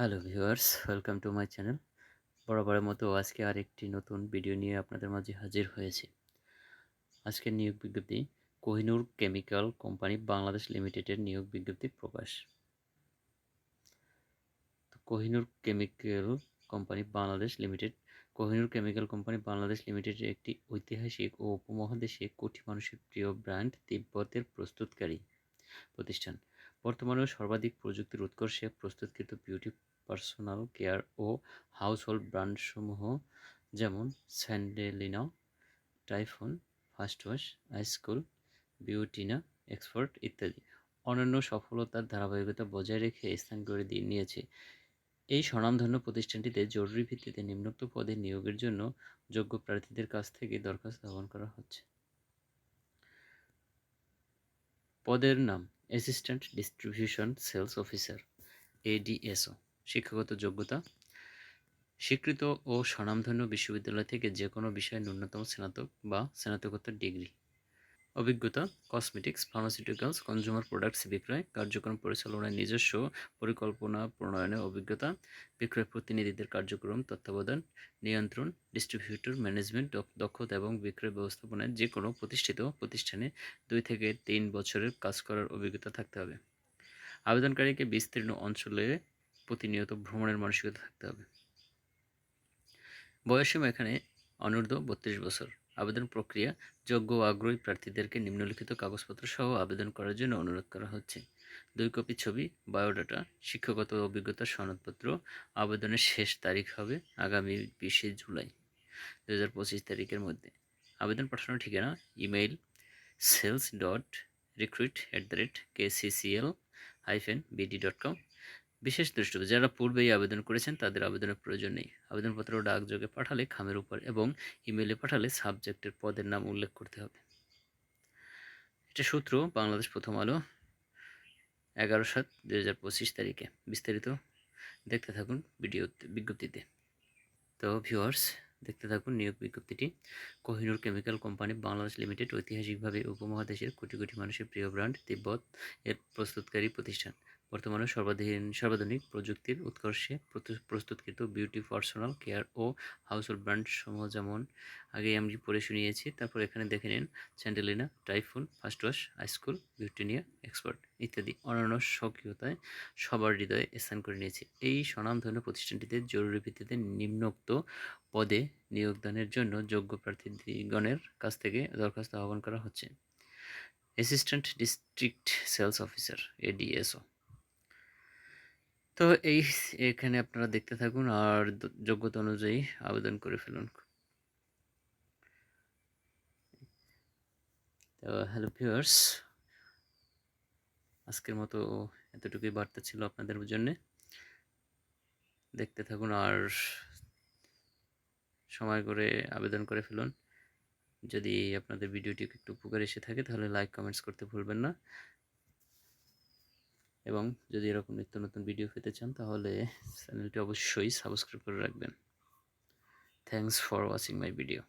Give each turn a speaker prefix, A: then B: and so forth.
A: Hello viewers, welcome to my channel. বরাবরের মতো আজকে আরেকটি নতুন ভিডিও নিয়ে আপনাদের মাঝে হাজির হয়েছে। আজকের নিয়োগ বিজ্ঞপ্তি, কোহিনুর কেমিক্যাল কোম্পানি বাংলাদেশ লিমিটেডের নিয়োগ বিজ্ঞপ্তি প্রকাশ। Kohinoor chemical company Bangladesh limited, Kohinoor chemical company Bangladesh লিমিটেডের একটি ঐতিহাসিক ও উপমহাদেশে কোটি মানুষের প্রিয় ব্র্যান্ড তিব্বতের প্রস্তুতকারী প্রতিষ্ঠান। বর্তমানেও সর্বাধিক প্রযুক্তির উৎকর্ষে প্রস্তুতকৃত বিউটি পার্সোনাল কেয়ার ও হাউসহোল্ড ব্র্যান্ডসমূহ যেমন Sandalina Typhoon first wash ice cool Beautina expert ইত্যাদি। অন্যান্য সফলতার ধারাবাহিকতা বজায় রেখে স্থান করে দিয়ে নিয়েছে। এই স্বনামধন্য প্রতিষ্ঠানটিতে জরুরি ভিত্তিতে নিম্নোক্ত পদে নিয়োগের জন্য যোগ্য প্রার্থীদের কাছ থেকে দরখাস্ত আহ্বান করা হচ্ছে। পদের নাম assistant distribution sales officer ADSO শিক্ষাগত যোগ্যতা। স্বীকৃত ও স্বনামধন্য বিশ্ববিদ্যালয় থেকে যে কোনো বিষয়ে ন্যূনতম স্নাতক বা স্নাতকোত্তর ডিগ্রি। অভিজ্ঞতা কসমেটিক্স ফার্মাসিউটিক্যালস কনজিউমার প্রোডাক্টস বিক্রয়, কার্যক্রম পরিচালনায় নিজস্ব পরিকল্পনা, প্রণয়নে অভিজ্ঞতা, বিক্রয় প্রতিনিধিদের কার্যক্রম, তত্ত্বাবধান, নিয়ন্ত্রণ ডিস্ট্রিবিউটর ম্যানেজমেন্ট দক্ষতা এবং বিক্রয় ব্যবস্থাপনায় যে কোনো প্রতিষ্ঠিত প্রতিষ্ঠানে দুই থেকে তিন বছরের কাজ করার অভিজ্ঞতা থাকতে হবে। আবেদনকারীকে বিস্তীর্ণ অঞ্চলে প্রতিনিয়ত ভ্রমণের মানসিকতা থাকতে হবে। বয়সীমা এখানে অনূর্ধ্ব বত্রিশ বছর। আবেদন প্রক্রিয়া যোগ্য ও আগ্রহী প্রার্থীদেরকে নিম্নলিখিত কাগজপত্র সহ আবেদন করার জন্য অনুরোধ করা হচ্ছে। দুই কপি ছবি, বায়োডাটা, শিক্ষাগত অভিজ্ঞতার সনদপত্র, আবেদনের শেষ তারিখ হবে আগামী বিশে জুলাই দু হাজার পঁচিশ তারিখের মধ্যে। আবেদন পাঠানোর ঠিকানা, email sales dot recruit at the rate KCCL hyphen BD dot com বিশেষ দ্রষ্টব্য যারা পূর্বেই আবেদন করেছেন, তাদের আবেদনের প্রয়োজন নেই। আবেদনপত্র ডাকযোগে পাঠালে খামের উপর এবং ইমেলে পাঠালে সাবজেক্টের পদের নাম উল্লেখ করতে হবে। এটা সূত্র বাংলাদেশ প্রথম আলো, এগারো সাত দু হাজার পঁচিশ তারিখে। বিস্তারিত দেখতে থাকুন ভিডিও বিজ্ঞপ্তিতে। তো ভিউয়ার্স, দেখতে থাকুন নিয়োগ বিজ্ঞপ্তিটি। Kohinoor chemical company Bangladesh limited ঐতিহাসিকভাবে উপমহাদেশের কোটি কোটি মানুষের প্রিয় ব্র্যান্ড তিব্বত এর প্রস্তুতকারী প্রতিষ্ঠান। বর্তমানে সর্বাধীন, সর্বাধুনিক প্রযুক্তির উৎকর্ষে প্রস্তুতকৃত বিউটি, পার্সোনাল কেয়ার ও হাউসহোল্ড ব্র্যান্ড সমূহ যেমন আগে আমি পড়ে শুনিয়েছি। তারপর এখানে দেখে নিন, Sandalina, Typhoon First Wash high school Beautinia, Expert ইত্যাদি অন্যান্য সক্রিয়তায় সবার হৃদয়ে স্থান করে নিয়েছে। এই স্বনামধন্য প্রতিষ্ঠানটিতে জরুরি ভিত্তিতে নিম্নোক্ত পদে নিয়োগদানের জন্য যোগ্য প্রার্থীগণের কাছ থেকে দরখাস্ত আহ্বান করা হচ্ছে। Assistant district sales officer ADSO তো এই এখানে আপনারা দেখতে থাকুন আর যোগ্যতা অনুযায়ী আবেদন করে ফেলুন। তো হ্যালো ভিউয়ার্স আজকের মতো এতটুকুই বার্তা ছিল আপনাদের জন্যে। দেখতে থাকুন আর সময় করে আবেদন করে ফেলুন। যদি আপনাদের ভিডিওটি একটু উপকার এসে থাকে তাহলে লাইক কমেন্টস করতে ভুলবেন না। এবং যদি এরকম নিত্য নতুন ভিডিও পেতে চান, তাহলে চ্যানেলটি অবশ্যই সাবস্ক্রাইব করে রাখবেন। Thanks for watching my video